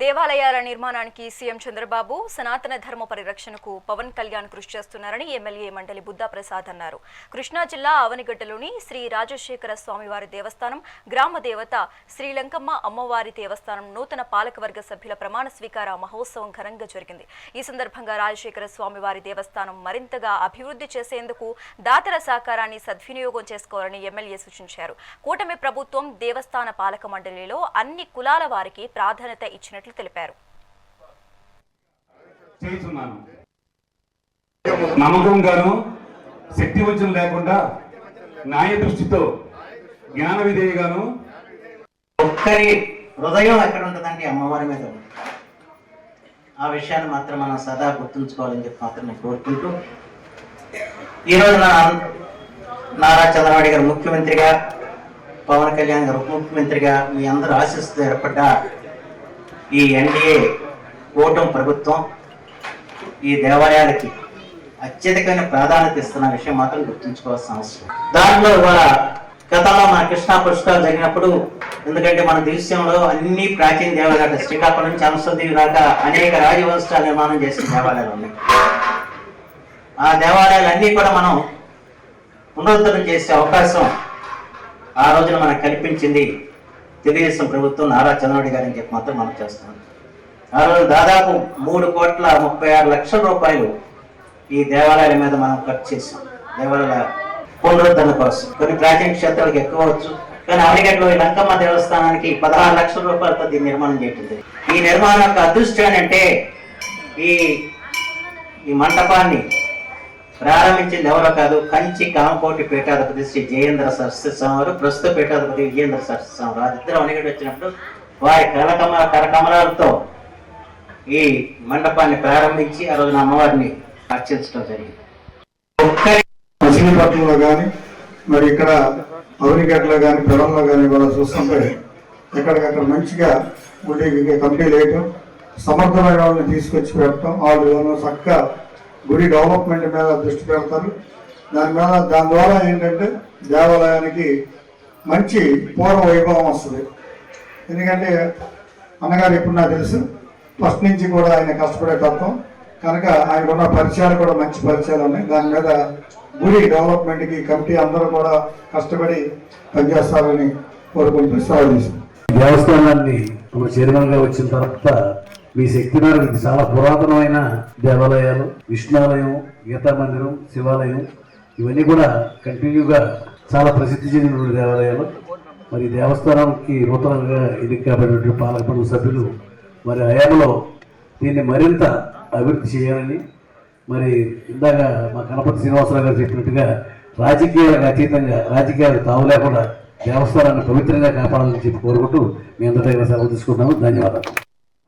దేవాలయాల నిర్మాణానికి సీఎం చంద్రబాబు సనాతన ధర్మ పరిరక్షణకు పవన్ కళ్యాణ్ కృషి చేస్తున్నారని ఎమ్మెల్యే మండలి బుద్ధా ప్రసాద్ అన్నారు. కృష్ణా జిల్లా ఆవనిగడ్డలోని శ్రీ రాజశేఖర స్వామివారి దేవస్థానం గ్రామ దేవత శ్రీలంకమ్మ అమ్మవారి దేవస్థానం నూతన పాలకవర్గ సభ్యుల ప్రమాణ స్వీకార మహోత్సవం ఘనంగా జరిగింది. ఈ సందర్భంగా రాజశేఖర స్వామివారి దేవస్థానం మరింతగా అభివృద్ధి చేసేందుకు దాతల సహకారాన్ని సద్వినియోగం చేసుకోవాలని ఎమ్మెల్యే సూచించారు. కూటమి ప్రభుత్వం దేవస్థాన పాలక మండలిలో అన్ని కులాల వారికి ప్రాధాన్యత ఇచ్చినట్లు తెలిపారు. చేస్తున్నాను. నమ్మకంగాను శక్తి వంచన లేకుండా న్యాయ దృష్టితో జ్ఞాన విధేయగాను ఒక్కరి హృదయం ఎక్కడ ఉంటుందంటే అమ్మవారి మీద. ఆ విషయాన్ని మాత్రం మనం సదా గుర్తుంచుకోవాలని చెప్పి మాత్రం నేను కోరుకుంటూ ఈరోజు నా నారా చంద్రబాబు గారు ముఖ్యమంత్రిగా పవన్ కళ్యాణ్ గారు ఉప ముఖ్యమంత్రిగా మీ అందరూ ఆశిస్తూ ఏర్పడ్డ ఈ ఎన్డీఏ కూటమి ప్రభుత్వం ఈ దేవాలయాలకి అత్యధికమైన ప్రాధాన్యత ఇస్తున్న విషయం మాత్రం గుర్తుంచుకోవాల్సిన అవసరం. దాంట్లో ఇవాళ గతంలో మన కృష్ణా పుష్కరాలు జరిగినప్పుడు ఎందుకంటే మన దేశంలో అన్ని ప్రాచీన దేవాలయాలు శ్రీకాకుళం నుంచి అంశదేవి దాకా అనేక రాజవంశాలు నిర్మాణం చేసిన దేవాలయాలు ఉన్నాయి. ఆ దేవాలయాలన్నీ కూడా మనం పునరుద్ధరణ చేసే అవకాశం ఆ రోజున మనకు కల్పించింది తెలుగుదేశం ప్రభుత్వం నారా చంద్రబాబు గారు అని చెప్పి మాత్రం మనం చేస్తున్నాం. ఆ రోజు దాదాపు మూడు కోట్ల ముప్పై ఆరు లక్షల రూపాయలు ఈ దేవాలయాల మీద మనం ఖర్చు చేసాం దేవాలయాల పునరుద్ధరణ కోసం. కొన్ని ప్రాచీన క్షేత్రాలకు ఎక్కువ వచ్చు కానీ అవనిగడ్డలో ఈ లంకమ్మ దేవస్థానానికి పదహారు లక్షల రూపాయలతో దీన్ని నిర్మాణం చేయటం ఈ నిర్మాణం యొక్క అదృష్టం అంటే ఈ ఈ మంటపాన్ని ప్రారంభించింది ఎవరో కాదు కంచి కామకోటి పీఠాధిపతి శ్రీ జయేంద్ర సరస్వతి స్వామి వారు ప్రస్తుత పీఠాధిపతి విజయేంద్ర సరస్వతి స్వామి వారు ఇద్దరు అనిగడి వచ్చినప్పుడు వారి కలకమల కరకమలాలతో ఈ మండపాన్ని ప్రారంభించి ఆ రోజున అమ్మవారిని అర్చించడం జరిగింది. మచిలీపట్నంలో కానీ మరి ఇక్కడ అవనిగడ్డలో కానీ పొలంలో కానీ కూడా చూస్తుంటే ఎక్కడికక్కడ మంచిగా గుడి కంప్లీట్ వేయటం సమర్థమైన వాళ్ళని తీసుకొచ్చి పెట్టడం వాళ్ళు చక్కగా గుడి డెవలప్మెంట్ మీద దృష్టి పెడతారు. దాని మీద దాని ద్వారా ఏంటంటే దేవాలయానికి మంచి పూర్వ వైభవం వస్తుంది. ఎందుకంటే అన్నగారు ఎప్పుడు నాకు తెలుసు ఫస్ట్ నుంచి కూడా ఆయన కష్టపడే తత్వం. కనుక ఆయనకున్న పరిచయాలు కూడా మంచి పరిచయాలు ఉన్నాయి. దాని మీద గుడి డెవలప్మెంట్కి కమిటీ అందరూ కూడా కష్టపడి పనిచేస్తారని కోరుకుంటూ సెలవు దేవస్థానాన్ని మన చైర్మన్ వచ్చిన తర్వాత మీ శక్తి ఇది చాలా పురాతనమైన దేవాలయాలు విష్ణాలయం గీతా మందిరం శివాలయం. ఇవన్నీ కూడా కంటిన్యూగా చాలా ప్రసిద్ధి చెందిన దేవాలయాలు. మరి దేవస్థానానికి నూతనంగా ఎన్నిక కాబడినటువంటి పాలకమండలి సభ్యులు మరి హయాంలో దీన్ని మరింత అభివృద్ధి చేయాలని మరి ఇందాక మా గణపతి శ్రీనివాసరావు గారు చెప్పినట్టుగా రాజకీయాలకు అతీతంగా రాజకీయాలకు తావు లేకుండా దేవస్థానాన్ని పవిత్రంగా కాపాడాలని చెప్పి కోరుకుంటూ మీ అందరి దగ్గర సెలవు తీసుకుంటాము ధన్యవాదాలు.